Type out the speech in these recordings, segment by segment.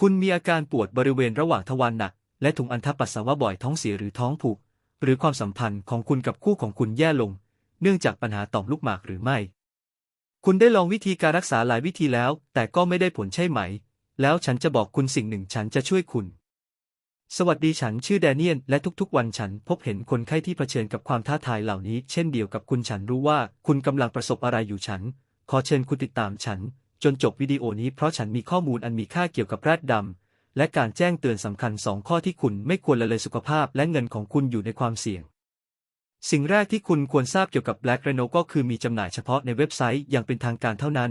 คุณมีอาการปวดบริเวณระหว่างทวารหนัก และถุงอัณฑปัสสาวะบ่อยท้องเสียหรือท้องผูก หรือความสัมพันธ์ของคุณกับคู่ของคุณแย่ลง เนื่องจากปัญหาต่อมลูกหมากหรือไม่ คุณได้ลองวิธีการรักษาหลายวิธีแล้ว แต่ก็ไม่ได้ผลใช่ไหม แล้วฉันจะบอกคุณสิ่งหนึ่งฉันจะช่วยคุณ สวัสดีฉันชื่อแดเนียน และทุกๆ วันฉันพบเห็นคนไข้ที่เผชิญกับความท้าทายเหล่านี้ เช่นเดียวกับคุณฉันรู้ว่า คุณกำลังประสบอะไรอยู่ฉัน ขอเชิญคุณติดตามฉัน จนจบวิดีโอนี้เพราะฉันมีข้อมูลอันมีค่าเกี่ยวกับแรดดำ และการแจ้งเตือนสำคัญสองข้อที่คุณไม่ควรละเลยสุขภาพและเงินของคุณอยู่ในความเสี่ยง สิ่งแรกที่คุณควรทราบเกี่ยวกับ Black Rhino ก็คือมีจำหน่ายเฉพาะในเว็บไซต์อย่างเป็นทางการเท่านั้น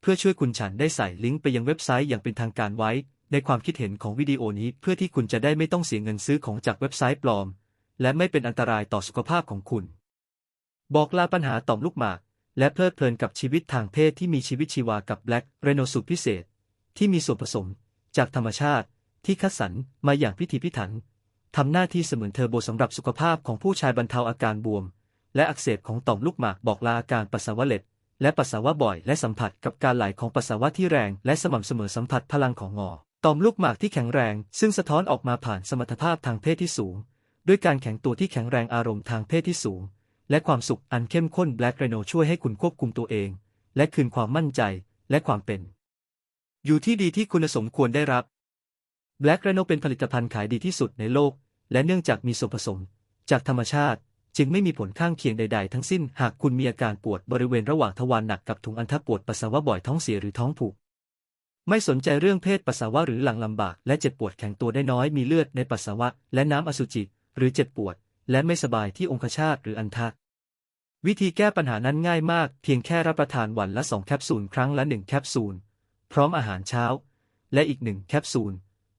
เพื่อช่วยคุณฉันได้ใส่ลิงก์ไปยังเว็บไซต์อย่างเป็นทางการไว้ ในความคิดเห็นของวิดีโอนี้เพื่อที่คุณจะได้ไม่ต้องเสียเงินซื้อของจากเว็บไซต์ปลอม และไม่เป็นอันตรายต่อสุขภาพของคุณ บอกลาปัญหาต่อมลูกหมาก และเพลิดเพลินกับชีวิตทางเพศที่มีชีวิตชีวากับ Black Rhino สูตรพิเศษ ที่มีส่วนผสม จากธรรมชาติ ที่คัดสรรมาอย่างพิถีพิถันทำหน้าที่เสมือนเทอร์โบสำหรับสุขภาพของผู้ชายบรรเทาอาการบวม และอักเสบของต่อมลูกหมากบอกลาอาการปัสสาวะเล็ดและปัสสาวะบ่อย และสัมผัสกับการไหลของปัสสาวะที่แรง และสม่ำเสมอสัมผัสพลังของงอต่อมลูกหมากที่แข็งแรง ซึ่งสะท้อนออกมาผ่านสมรรถภาพทางเพศที่สูง ด้วยการแข็งตัวที่แข็งแรงอารมณ์ทางเพศที่สูง และความสุขอันเข้มข้น Black Rhino ช่วยให้คุณควบคุมตัวเอง และคืนความมั่นใจและความเป็น อยู่ที่ดีที่คุณสมควรได้รับ Black Rhino เป็นผลิตภัณฑ์ขายดีที่สุดในโลก และเนื่องจากมีส่วนผสม จากธรรมชาติ จึงไม่มีผลข้างเคียงใด ๆ ทั้งสิ้น หากคุณมีอาการปวดบริเวณระหว่างทวารหนักกับถุงอัณฑปวดปัสสาวะบ่อยท้องเสียหรือท้องผูกไม่สนใจเรื่องเพศปัสสาวะหรือหลังลำบาก และเจ็บปวดแข็งตัวได้น้อยมีเลือดในปัสสาวะ และน้ำอสุจิ หรือเจ็บปวด และไม่สบายที่องคชาตหรืออันทะ วิธีแก้ปัญหานั้นง่ายมาก เพียงแค่รับประทานวันละสองแคปซูลครั้งละหนึ่งแคปซูล พร้อมอาหารเช้า และอีกหนึ่งแคปซูล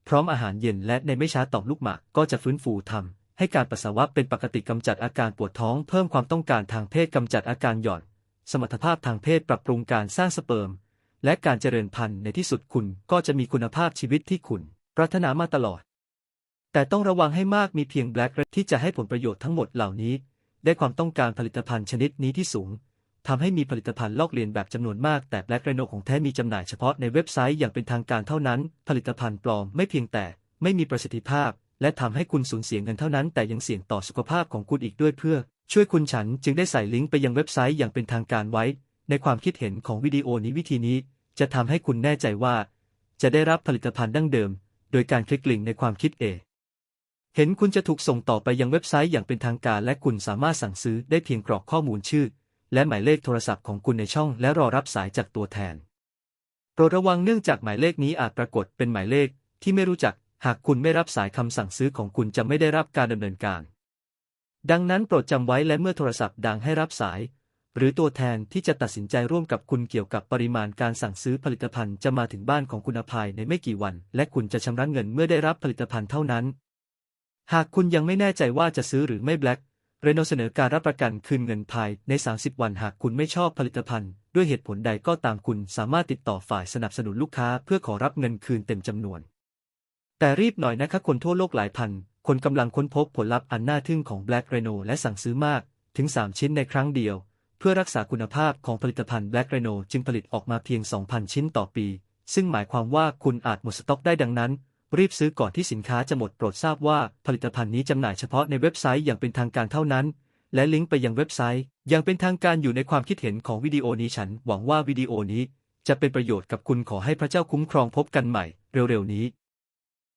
พร้อมอาหารเย็นและในไม่ช้าต่อมลูกหมากก็จะฟื้นฟูทำให้การปัสสาวะเป็นปกติกำจัดอาการปวดท้อง เพิ่มความต้องการทางเพศกำจัดอาการหย่อน สมรรถภาพทางเพศปรับปรุงการสร้างสเปิร์ม และการเจริญพันธุ์ในที่สุดคุณก็จะมีคุณภาพชีวิตที่คุณปรารถนามาตลอด แต่ต้องระวังให้มากมีเพียงแบล็กที่จะให้ผลประโยชน์ทั้งหมดเหล่านี้ ได้ความต้องการผลิตภัณฑ์ชนิดนี้ที่สูงทำให้มีผลิตภัณฑ์ลอกเลียนแบบจำนวนมาก แต่ Black Rhino ของแท้มีจำหน่ายเฉพาะในเว็บไซต์อย่างเป็นทางการเท่านั้น ผลิตภัณฑ์ปลอมไม่เพียงแต่ไม่มีประสิทธิภาพ และทำให้คุณสูญเสียเงินเท่านั้น แต่ยังเสี่ยงต่อสุขภาพของคุณอีกด้วยเพื่อ ช่วยคุณฉันจึงได้ใส่ลิงก์ไปยังเว็บไซต์อย่างเป็นทางการไว้ ในความคิดเห็นของวิดีโอนี้วิธีนี้ จะทำให้คุณแน่ใจว่า จะได้รับผลิตภัณฑ์ดั้งเดิม โดยการคลิกลิงก์ในความคิดเอ เห็นคุณจะถูกส่งต่อไปยังเว็บไซต์อย่างเป็นทางการ และคุณสามารถสั่งซื้อได้เพียงกรอกข้อมูลชื่อ และหมายเลขโทรศัพท์ของคุณในช่อง และรอรับสายจากตัวแทน โปรดระวังเนื่องจากหมายเลขนี้อาจปรากฏเป็นหมายเลขที่ไม่รู้จัก หากคุณไม่รับสายคำสั่งซื้อของคุณจะไม่ได้รับการดำเนินการ ดังนั้นโปรดจำไว้และเมื่อโทรศัพท์ดังให้รับสาย หรือตัวแทนที่จะตัดสินใจร่วมกับคุณเกี่ยวกับปริมาณการสั่งซื้อผลิตภัณฑ์จะมาถึงบ้านของคุณภายในไม่กี่วัน และคุณจะชำระเงินเมื่อได้รับผลิตภัณฑ์เท่านั้น หากคุณยังไม่แน่ใจว่าจะซื้อหรือไม่แบล็กเรโนเสนอการรับประกันคืนเงินภายใน 30 วันหากคุณไม่ชอบผลิตภัณฑ์ ด้วยเหตุผลใดก็ตามคุณสามารถติดต่อฝ่ายสนับสนุนลูกค้าเพื่อขอรับเงินคืนเต็มจำนวน แต่รีบหน่อยนะคะคนทั่วโลกหลายพัน คนกำลังค้นพบผลลัพธ์อันน่าทึ่งของ Black Rhino และสั่งซื้อมากถึง 3 ชิ้นในครั้งเดียว เพื่อรักษาคุณภาพของผลิตภัณฑ์ Black Rhino จึงผลิตออกมาเพียง 2,000 ชิ้นต่อปี ซึ่งหมายความว่าคุณอาจหมดสต็อกได้ดังนั้น รีบซื้อก่อนที่สินค้าจะหมดโปรดทราบว่าผลิตภัณฑ์นี้จำหน่ายเฉพาะในเว็บไซต์อย่างเป็นทางการเท่านั้น และลิงก์ไปยังเว็บไซต์อย่างเป็นทางการอยู่ในความคิดเห็นของวิดีโอนี้ฉัน หวังว่าวิดีโอนี้จะเป็นประโยชน์กับคุณขอให้พระเจ้าคุ้มครองพบกันใหม่ เร็วๆนี้